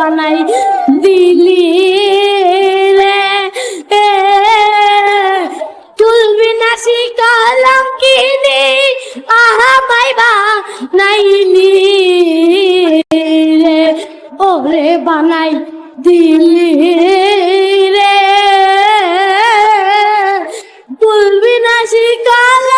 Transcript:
বানাই দিলি রে। তুলবি না শিকালাম কিনে আহা বাইবা নাইলি রে। ওরে বানাই দিলি রে। তুলবি না শিকাল